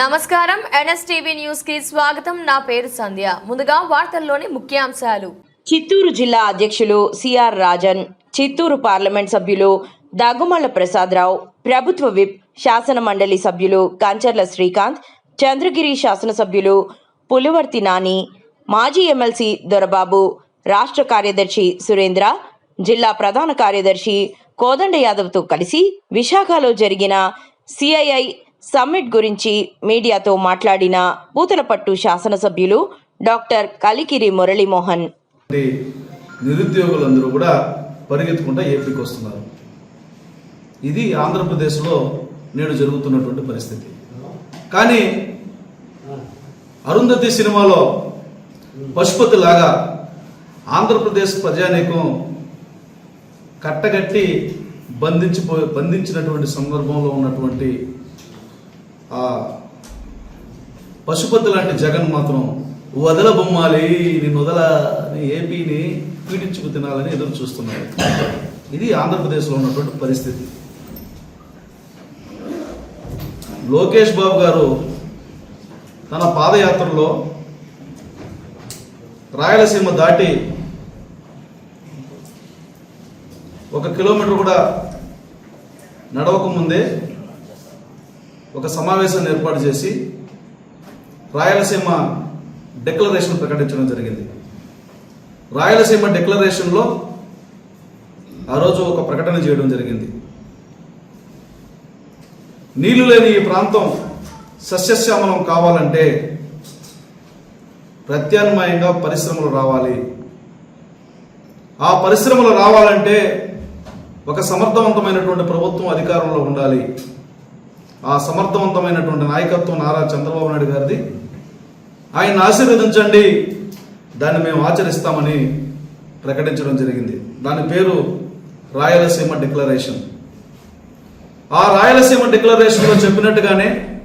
నమస్కారం. ఎన్ఎస్టీవీ న్యూస్కి స్వాగతం. నా పేరు సంధ్య. ముందుగా వార్తల్లోని ముఖ్యాంశాలు. చిత్తూరు జిల్లా అధ్యక్షులు సిఆర్ రాజన్ చిత్తూరు పార్లమెంట్ సభ్యులు దగ్గుమల్ల ప్రసాదరావు ప్రభుత్వ విప్ శాసన మండలి సభ్యులు కంచర్ల శ్రీకాంత్ చంద్రగిరి శాసనసభ్యులు పులివర్తి నాని మాజీ ఎమ్మెల్సీ దొరబాబు రాష్ట్ర కార్యదర్శి సురేంద్ర జిల్లా ప్రధాన కార్యదర్శి కోదండ యాదవ్తో కలిసి విశాఖలో జరిగిన సిఐఐ సమ్మిట్ గురించి మీడియాతో మాట్లాడిన పూతలపట్టు శాసనసభ్యులు డాక్టర్ కలికిరి మురళీమోహన్. నిరుద్యోగులందరూ కూడా పరిగెత్తుకుంటా ఏపీకి వస్తున్నారు. ఇది ఆంధ్రప్రదేశ్లో నేడు జరుగుతున్నటువంటి పరిస్థితి. కానీ అరుంధతి సినిమాలో పశుపతి లాగా ఆంధ్రప్రదేశ్ ప్రజానీకం కట్టగట్టి బంధించిపో బంధించినటువంటి సందర్భంలో ఉన్నటువంటి పశుపతి లాంటి జగన్ మాత్రం వదల బొమ్మాలి నిన్ను వదల నీ ఏపీని పీడించుకు తినాలని ఎదురు చూస్తున్నారు. ఇది ఆంధ్రప్రదేశ్లో ఉన్నటువంటి పరిస్థితి. లోకేష్ బాబు గారు తన పాదయాత్రలో రాయలసీమ దాటి ఒక కిలోమీటర్ కూడా నడవక ముందే ఒక సమావేశాన్ని ఏర్పాటు చేసి రాయలసీమ డిక్లరేషన్ ప్రకటించడం జరిగింది. రాయలసీమ డిక్లరేషన్లో ఆ రోజు ఒక ప్రకటన చేయడం జరిగింది. నీళ్ళు లేని ఈ ప్రాంతం సస్యశ్యామలం కావాలంటే ప్రత్యామ్నాయంగా పరిశ్రమలు రావాలి. ఆ పరిశ్రమలు రావాలంటే ఒక సమర్థవంతమైనటువంటి ప్రభుత్వం అధికారంలో ఉండాలి. ఆ సమర్థవంతమైనటువంటి నాయకత్వం నారా చంద్రబాబు నాయుడు గారిది. ఆయన ఆశీర్వదించండి. దాన్ని మేము ఆచరిస్తామని ప్రకటించడం జరిగింది. దాని పేరు రాయలసీమ డిక్లరేషన్. ఆ రాయలసీమ డిక్లరేషన్లో చెప్పినట్టుగానే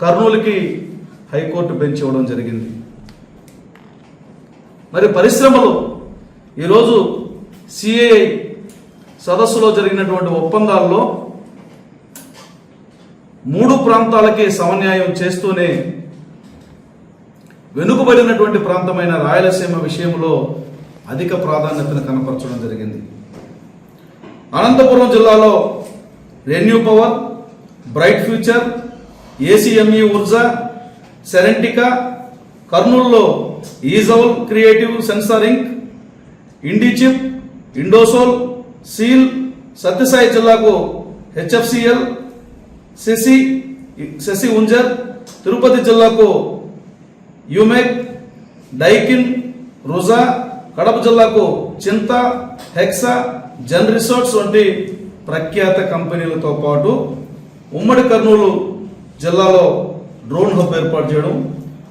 కర్నూలుకి హైకోర్టు బెంచ్ ఇవ్వడం జరిగింది. మరి పరిశ్రమలు ఈరోజు సిఏఐ సదస్సులో జరిగినటువంటి ఒప్పందాల్లో మూడు ప్రాంతాలకి సమన్యాయం చేస్తూనే వెనుకబడినటువంటి ప్రాంతమైన రాయలసీమ విషయంలో అధిక ప్రాధాన్యతను కనపరచడం జరిగింది. అనంతపురం జిల్లాలో ReNew Power Bright Future ACME Urja Serentica కర్నూలులో ఈజౌల్ క్రియేటివ్ సెన్సారింగ్ ఇండిచిప్ ఇండోసోల్ సీల్ సత్యసాయి జిల్లాకు హెచ్ఎఫ్సిఎల్ శశి శశి ఉంజర్ తిరుపతి జిల్లాకు యుమెక్ డైకిన్ రుజా కడప జిల్లాకు చింత హెక్సా జన్ రిసార్ట్స్ వంటి ప్రఖ్యాత కంపెనీలతో పాటు ఉమ్మడి కర్నూలు జిల్లాలో డ్రోన్ హబ్ ఏర్పాటు చేయడం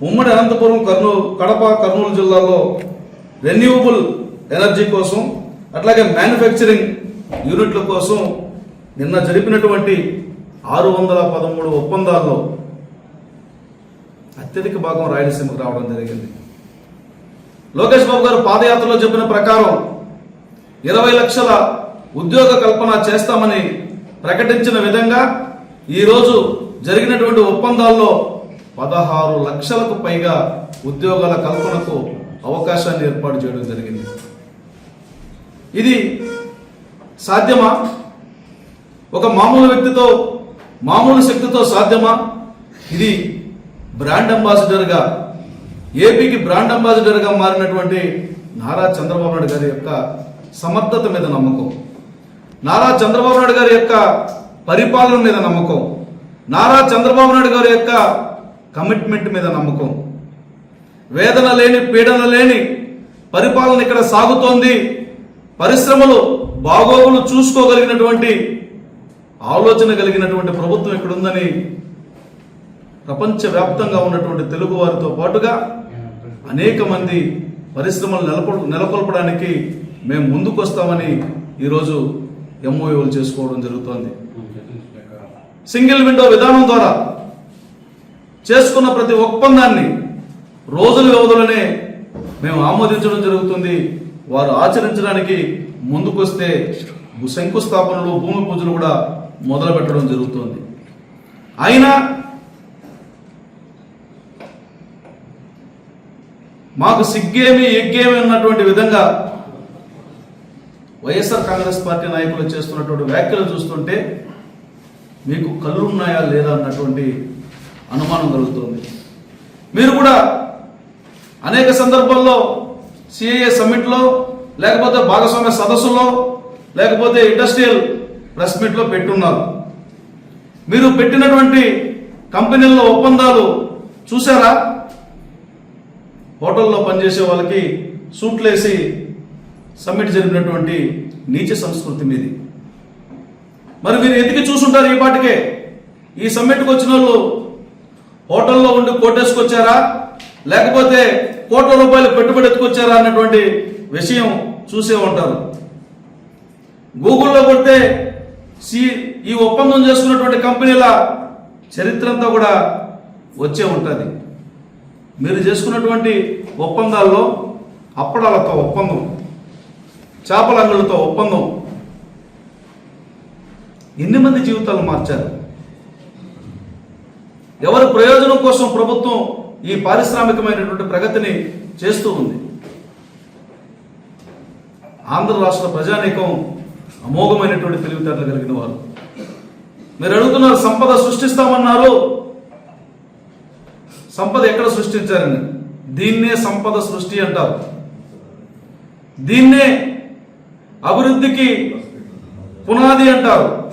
ఉమ్మడి అనంతపురం కర్నూలు కడప కర్నూలు జిల్లాలో రెన్యూవబుల్ ఎనర్జీ కోసం అట్లాగే మ్యానుఫ్యాక్చరింగ్ యూనిట్ల కోసం నిన్న జరిపినటువంటి ఆరు వందల పదమూడు ఒప్పందాల్లో అత్యధిక భాగం రాయలసీమకు రావడం జరిగింది. లోకేష్ బాబు గారు పాదయాత్రలో చెప్పిన ప్రకారం ఇరవై లక్షల ఉద్యోగ కల్పన చేస్తామని ప్రకటించిన విధంగా ఈరోజు జరిగినటువంటి ఒప్పందాల్లో పదహారు లక్షలకు పైగా ఉద్యోగాల కల్పనకు అవకాశాన్ని ఏర్పాటు చేయడం జరిగింది. ఇది సాధ్యమా? ఒక మామూలు వ్యక్తితో మామూలు శక్తితో సాధ్యమా? ఇది బ్రాండ్ అంబాసిడర్గా ఏపీకి బ్రాండ్ అంబాసిడర్గా మారినటువంటి నారా చంద్రబాబు నాయుడు గారి యొక్క సమర్థత మీద నమ్మకం. నారా చంద్రబాబు నాయుడు గారి యొక్క పరిపాలన మీద నమ్మకం. నారా చంద్రబాబు నాయుడు గారి యొక్క కమిట్మెంట్ మీద నమ్మకం. వేదన లేని పీడన లేని పరిపాలన ఇక్కడ సాగుతోంది. పరిశ్రమలు బాగోగులు చూసుకోగలిగినటువంటి ఆలోచన కలిగినటువంటి ప్రభుత్వం ఇక్కడ ఉందని ప్రపంచవ్యాప్తంగా ఉన్నటువంటి తెలుగు వారితో పాటుగా అనేక మంది పరిశ్రమలు నెలకొల్ నెలకొల్పడానికి మేము ముందుకొస్తామని ఈరోజు ఎంఓయూలు చేసుకోవడం జరుగుతోంది. సింగిల్ విండో విధానం ద్వారా చేసుకున్న ప్రతి ఒప్పందాన్ని రోజుల వ్యవధిలోనే మేము ఆమోదించడం జరుగుతుంది. వారు ఆచరించడానికి ముందుకొస్తే శంకుస్థాపనలు భూమి పూజలు కూడా మొదలు పెట్టడం జరుగుతోంది. అయినా మాకు సిగ్గేమి ఎగ్గేమి ఉన్నటువంటి విధంగా వైఎస్ఆర్ కాంగ్రెస్ పార్టీ నాయకులు చేస్తున్నటువంటి వ్యాఖ్యలు చూస్తుంటే మీకు కళ్ళు ఉన్నాయా లేదా అన్నటువంటి అనుమానం కలుగుతుంది. మీరు కూడా అనేక సందర్భాల్లో సిఐఏ సమ్మిట్లో లేకపోతే భాగస్వామ్య సదస్సులో లేకపోతే ఇండస్ట్రియల్ ప్రెస్ మీట్లో పెట్టున్నారు. మీరు పెట్టినటువంటి కంపెనీల్లో ఒప్పందాలు చూసారా హోటల్లో పనిచేసే వాళ్ళకి సూట్లేసి సమ్మిట్ జరిగినటువంటి నీచ సంస్కృతి మీది. మరి మీరు ఎదిగి చూసుంటారు ఈ పాటికే? ఈ సమ్మిట్కి వచ్చిన వాళ్ళు హోటల్లో ఉండి కోటేసుకొచ్చారా లేకపోతే కోట్ల రూపాయలు పెట్టుబడి ఎత్తుకొచ్చారా అన్నటువంటి విషయం చూసే ఉంటారు. గూగుల్లో కొడితే సి ఈ ఒప్పందం చేసుకున్నటువంటి కంపెనీల చరిత్ర అంతా కూడా వచ్చే ఉంటుంది. మీరు చేసుకున్నటువంటి ఒప్పందాల్లో అప్పడాలతో ఒప్పందం చేపల అంగులతో ఒప్పందం ఎన్ని మంది జీవితాలు మార్చారు? ఎవరి ప్రయోజనం కోసం ప్రభుత్వం ఈ పారిశ్రామికమైనటువంటి ప్రగతిని చేస్తూ ఉంది? ఆంధ్ర రాష్ట్ర ప్రజానీకం అమోఘమైనటువంటి తెలివితేటలు కలిగిన వారు. మీరు అడుగుతున్నారు సంపద సృష్టిస్తామన్నారు? సంపద ఎక్కడ సృష్టించారని? దీన్నే సంపద సృష్టి అంటారు. దీన్నే అభివృద్ధికి పునాది అంటారు.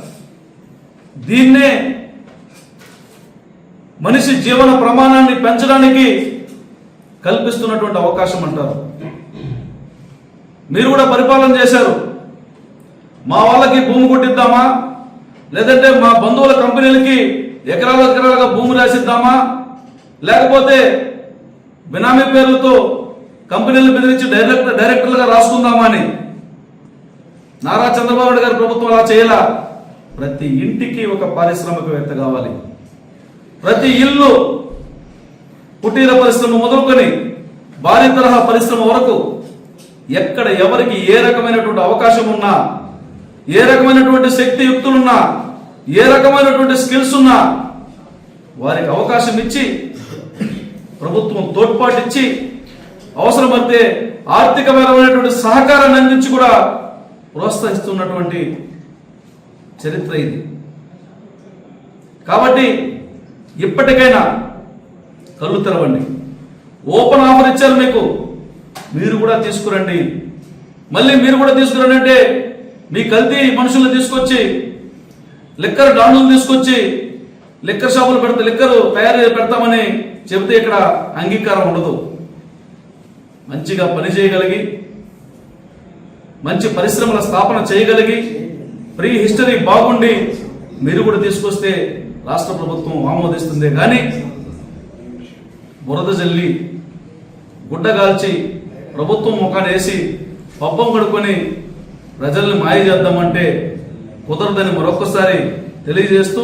దీన్నే మనిషి జీవన ప్రమాణాన్ని పెంచడానికి కల్పిస్తున్నటువంటి అవకాశం అంటారు. మీరు కూడా పరిపాలన చేశారు. మా వాళ్ళకి భూమి కొట్టిద్దామా? లేదంటే మా బంధువుల కంపెనీలకి ఎకరాల ఎకరాలుగా భూమి రాసిద్దామా? లేకపోతే బినామీ పేర్లతో కంపెనీలు బెదిరించి డైరెక్టర్ డైరెక్టర్లుగా రాసుకుందామా అని? నారా చంద్రబాబు నాయుడు గారి ప్రభుత్వం అలా చేయాల? ప్రతి ఇంటికి ఒక పారిశ్రామికవేత్త కావాలి. ప్రతి ఇల్లు కుటీర పరిశ్రమ మొదలుకొని భారీ తరహా పరిశ్రమ వరకు ఎక్కడ ఎవరికి ఏ రకమైనటువంటి అవకాశం ఉన్నా ఏ రకమైనటువంటి శక్తి యుక్తులున్నా ఏ రకమైనటువంటి స్కిల్స్ ఉన్నా వారికి అవకాశం ఇచ్చి ప్రభుత్వం తోడ్పాటిచ్చి అవసరమైతే ఆర్థికపరమైనటువంటి సహకారాన్ని అందించి కూడా ప్రోత్సహిస్తున్నటువంటి చరిత్ర ఇది. కాబట్టి ఇప్పటికైనా కళ్ళు తెరవండి. ఓపెన్ ఆఫర్ ఇచ్చారు మీకు. మీరు కూడా తీసుకురండి. మళ్ళీ మీరు కూడా తీసుకురండి అంటే మీ కల్తీ మనుషులను తీసుకొచ్చి లిక్కర్ డాండులు తీసుకొచ్చి లిక్కర్ షాపులు పెడితే లిక్కర్ తయారు పెడతామని చెబితే ఇక్కడ అంగీకారం ఉండదు. మంచిగా పని చేయగలిగి మంచి పరిశ్రమల స్థాపన చేయగలిగి ప్రీ హిస్టరీ బాగుండి మీరు కూడా తీసుకొస్తే రాష్ట్ర ప్రభుత్వం ఆమోదిస్తుంది. కానీ బురద జల్లి గుడ్డగాల్చి ప్రభుత్వం ముఖాన్ని వేసి పబ్బం కడుక్కొని ప్రజల్ని మాయ చేద్దామంటే కుదరదని మరొకసారి తెలియజేస్తూ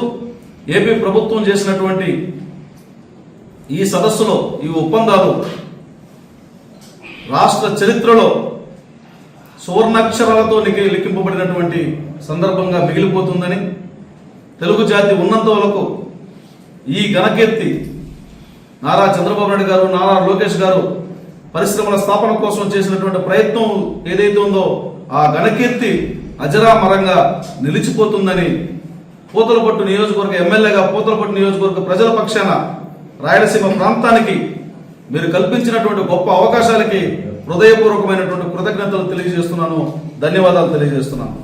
ఏపీ ప్రభుత్వం చేసినటువంటి ఈ సదస్సులో ఈ ఒప్పందాలు రాష్ట్ర చరిత్రలో సువర్ణాక్షరాలతో లిఖి లిఖింపబడినటువంటి సందర్భంగా మిగిలిపోతుందని తెలుగు జాతి ఉన్నంత వరకు ఈ ఘనకీర్తి నారా చంద్రబాబు నాయుడు గారు నారా లోకేష్ గారు పరిశ్రమల స్థాపన కోసం చేసినటువంటి ప్రయత్నం ఏదైతే ఉందో ఆ ఘనకీర్తి అజరామరంగా నిలిచిపోతుందని పూతలపట్టు నియోజకవర్గ ఎమ్మెల్యేగా పూతలపట్టు నియోజకవర్గ ప్రజల పక్షాన రాయలసీమ ప్రాంతానికి మీరు కల్పించినటువంటి గొప్ప అవకాశాలకి హృదయపూర్వకమైనటువంటి కృతజ్ఞతలు తెలియజేస్తున్నాను. ధన్యవాదాలు తెలియజేస్తున్నాను.